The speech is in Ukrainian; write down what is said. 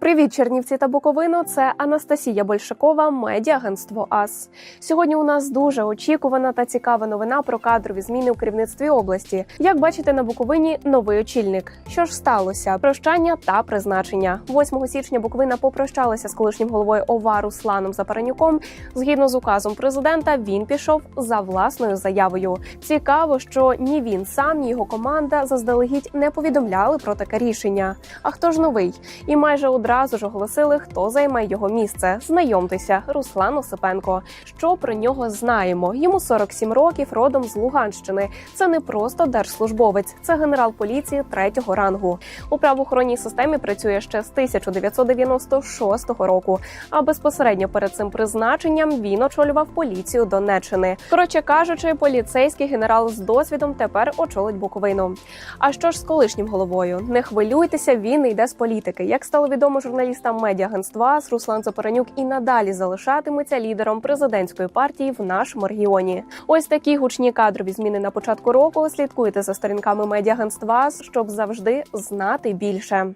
Привіт, Чернівці та Буковину. Це Анастасія Большакова, медіагентство АС. Сьогодні у нас дуже очікувана та цікава новина про кадрові зміни у керівництві області. Як бачите, на Буковині новий очільник. Що ж сталося? Прощання та призначення. 8 січня Буковина попрощалася з колишнім головою ОВА Русланом Запаранюком. Згідно з указом президента, він пішов за власною заявою. Цікаво, що ні він сам, ні його команда заздалегідь не повідомляли про таке рішення. А хто ж новий? І майже одразу ж оголосили, хто займе його місце. Знайомтеся, Руслан Осипенко. Що про нього знаємо? Йому 47 років, родом з Луганщини. Це не просто держслужбовець, це генерал поліції третього рангу. У правоохоронній системі працює ще з 1996 року. А безпосередньо перед цим призначенням він очолював поліцію Донеччини. Коротше кажучи, поліцейський генерал з досвідом тепер очолить Буковину. А що ж з колишнім головою? Не хвилюйтеся, він йде з політики. Як стало відомо журналістам медіагентства, Руслан Запоранюк і надалі залишатиметься лідером президентської партії в нашому регіоні. Ось такі гучні кадрові зміни на початку року. Слідкуйте за сторінками медіагентства, щоб завжди знати більше.